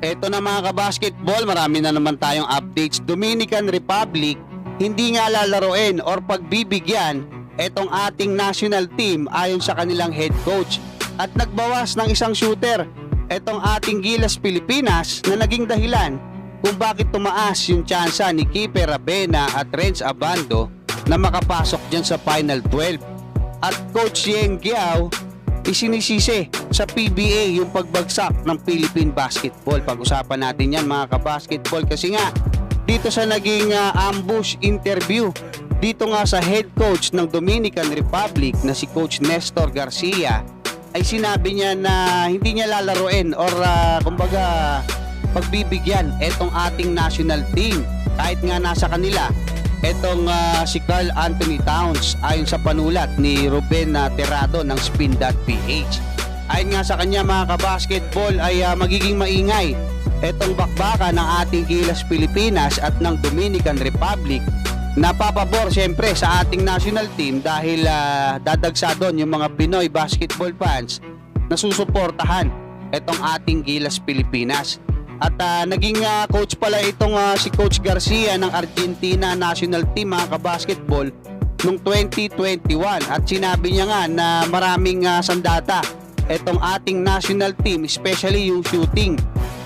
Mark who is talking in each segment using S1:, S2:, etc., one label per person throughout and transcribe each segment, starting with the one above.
S1: Eto na mga kabasketball, marami na naman tayong updates. Dominican Republic, hindi nga lalaroin or pagbibigyan etong ating national team ayon sa kanilang head coach. At nagbawas ng isang shooter, etong ating Gilas Pilipinas na naging dahilan kung bakit tumaas yung tsansa ni Keeper Rabena at Renz Abando na makapasok dyan sa Final 12. At Coach Yeng Giao isinisisi sa PBA yung pagbagsak ng Philippine Basketball. Pag-usapan natin yan mga kabasketball kasi nga dito sa naging ah, ambush interview dito nga sa head coach ng Dominican Republic na si Coach Nestor Garcia ay sinabi niya na hindi niya lalaruin or ah, kumbaga pagbibigyan etong ating national team kahit nga nasa kanila etong ah, si Carl Anthony Towns ayon sa panulat ni Ruben ah, Terrado ng Spin.ph. Ayon nga sa kanya mga kabasketball ay ah, magiging maingay etong bakbaka ng ating Gilas Pilipinas at ng Dominican Republic na papabor siyempre sa ating national team dahil ah, dadagsa doon yung mga Pinoy basketball fans na susuportahan etong ating Gilas Pilipinas. At ah, naging ah, coach pala itong ah, si Coach Garcia ng Argentina national team mga kabasketball noong 2021 at sinabi niya nga na maraming ah, sandata itong ating national team especially yung shooting.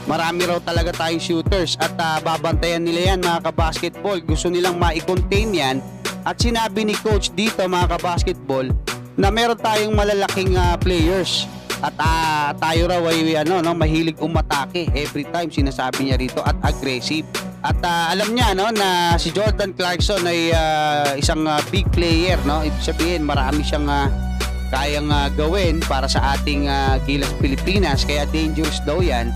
S1: Marami raw talaga tayong shooters at ah, babantayan nila yan mga kabasketball. Gusto nilang ma-contain yan. At sinabi ni coach dito mga kabasketball na meron tayong malalaking ah, players. At ah, tayo raw ay ano no mahilig umatake every time sinasabi niya rito at aggressive. At ah, alam niya no na si Jordan Clarkson ay ah, isang ah, big player no? Ibig sabihin marami siyang ah, kayang ah, gawin para sa ating ah, Gilas Pilipinas. Kaya dangerous daw yan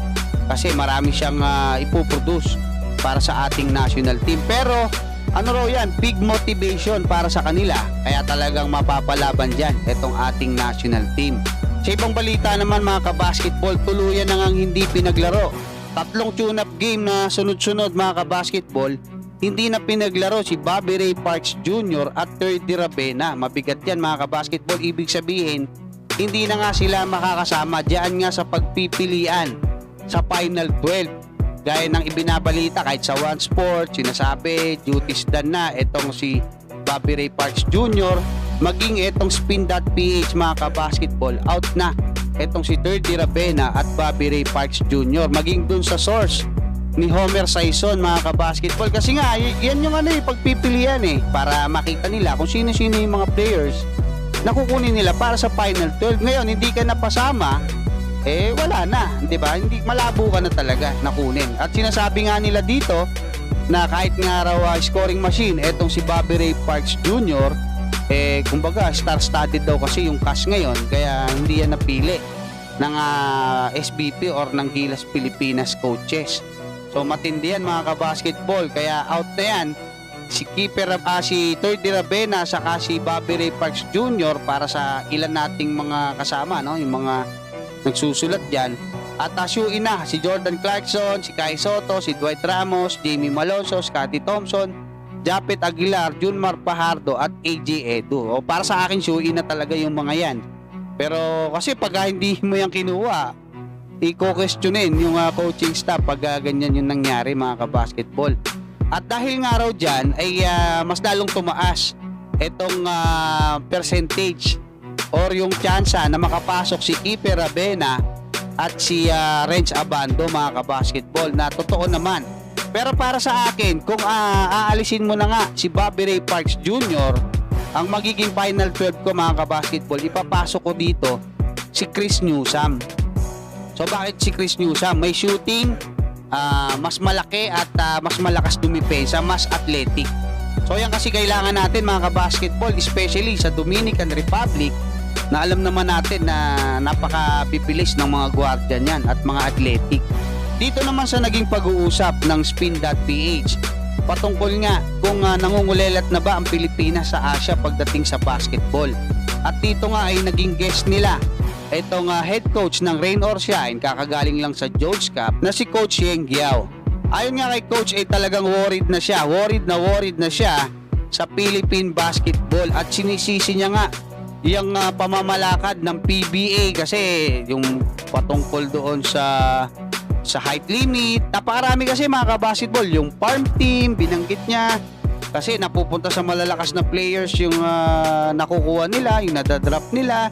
S1: kasi marami siyang ah, ipoproduce para sa ating national team. Pero ano raw yan? Big motivation para sa kanila. Kaya talagang mapapalaban dyan itong ating national team. Sa ibang balita naman mga kabasketball tuluyan na ngang hindi pinaglaro. Tatlong tune-up game na sunod-sunod mga kabasketball hindi na pinaglaro si Bobby Ray Parks Jr. at Thirdy Rabena. Mabigat yan mga kabasketball. Ibig sabihin, hindi na nga sila makakasama diyan nga sa pagpipilian sa Final 12. Gaya ng ibinabalita kahit sa One Sport, sinasabi, duties done na itong si Bobby Ray Parks Jr. Maging itong Spin.ph mga kabasketball, out na itong si Thirdy Rabena at Bobby Ray Parks Jr. Maging dun sa source ni Homer Saison mga kabasketball. Kasi nga yan yung ano eh pagpipilian eh para makita nila kung sino-sino yung mga players na kukunin nila para sa final 12 ngayon hindi ka napasama eh wala na di ba? Hindi malabo ka na talaga na kunin. At sinasabi nga nila dito na kahit nga raw ah, scoring machine etong si Bobby Ray Parks Jr. eh kumbaga star-studded daw kasi yung cash ngayon kaya hindi yan napili ng ah, SBP or ng Gilas Pilipinas coaches So matindi yan mga kabasketball kaya out na yan si keeper ah, si Thirdy Rabena saka si Bobby Ray Parks Jr. para sa ilan nating mga kasama no yung mga nagsusulat diyan at asyuin na si Jordan Clarkson, si Kai Soto, si Dwight Ramos, Jamie Malonzo, Scotty Thompson, Japet Aguilar, Junmar Pajardo at AJ Edu. O para sa akin syuin na talaga yung mga yan. Pero kasi pag hindi mo yan kinuha, i-questionin yung ah, coaching staff pag ah, ganyan yung nangyari mga kabasketball. At dahil nga raw dyan ay ah, mas lalong tumaas itong ah, percentage or yung tsansa na makapasok si Keeper Rabena at si ah, Renz Abando mga kabasketball na totoo naman. Pero para sa akin, kung ah, aalisin mo na nga si Bobby Ray Parks Jr., ang magiging final 12 ko mga kabasketball, ipapasok ko dito si Chris Newsom. So bakit si Chris Newsom? May shooting, ah, mas malaki at ah, mas malakas dumipensa, mas athletic. So yan kasi kailangan natin mga kabasketball, especially sa Dominican Republic, na alam naman natin na napaka-bibilis ng mga guardian yan at mga athletic. Dito naman sa naging pag-uusap ng Spin.ph, patungkol nga kung ah, nangungulelat na ba ang Pilipinas sa Asia pagdating sa basketball. At dito nga ay naging guest nila itong ah, head coach ng Rain or Shine, kakagaling lang sa George Cup, na si Coach Yeng Giao. Ayon nga kay Coach ay talagang worried na siya, worried na worried na siya sa Philippine basketball at sinisisi niya nga yung ah, pamamalakad ng PBA kasi yung patungkol doon sa sa height limit. Napakarami kasi mga kabasketball. Yung farm team, binanggit niya. Kasi napupunta sa malalakas na players yung ah, nakukuha nila, yung nadadrop nila.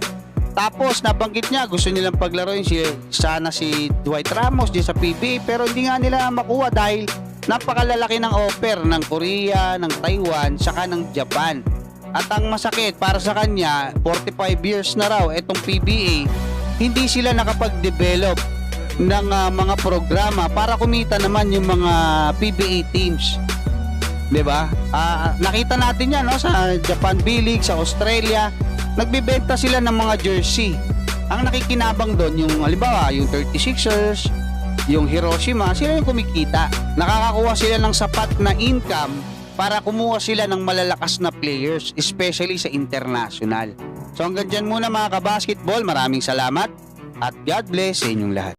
S1: Tapos nabanggit niya gusto nilang paglaruin si sana si Dwight Ramos di sa PBA pero hindi nga nila makuha dahil napakalalaki ng offer ng Korea, ng Taiwan, saka ng Japan. At ang masakit para sa kanya, 45 years na raw itong PBA, hindi sila nakapag-develop ng ah, mga programa para kumita naman yung mga PBA teams. 'Di ba? Ah, nakita natin 'yan no sa Japan B-League, sa Australia, nagbebenta sila ng mga jersey. Ang nakikinabang doon yung halimbawa, yung 36ers, yung Hiroshima, sila yung kumikita. Nakakakuha sila ng sapat na income para kumuha sila ng malalakas na players, especially sa international. So hanggang dyan muna mga kabasketball, maraming salamat at God bless sa inyong lahat.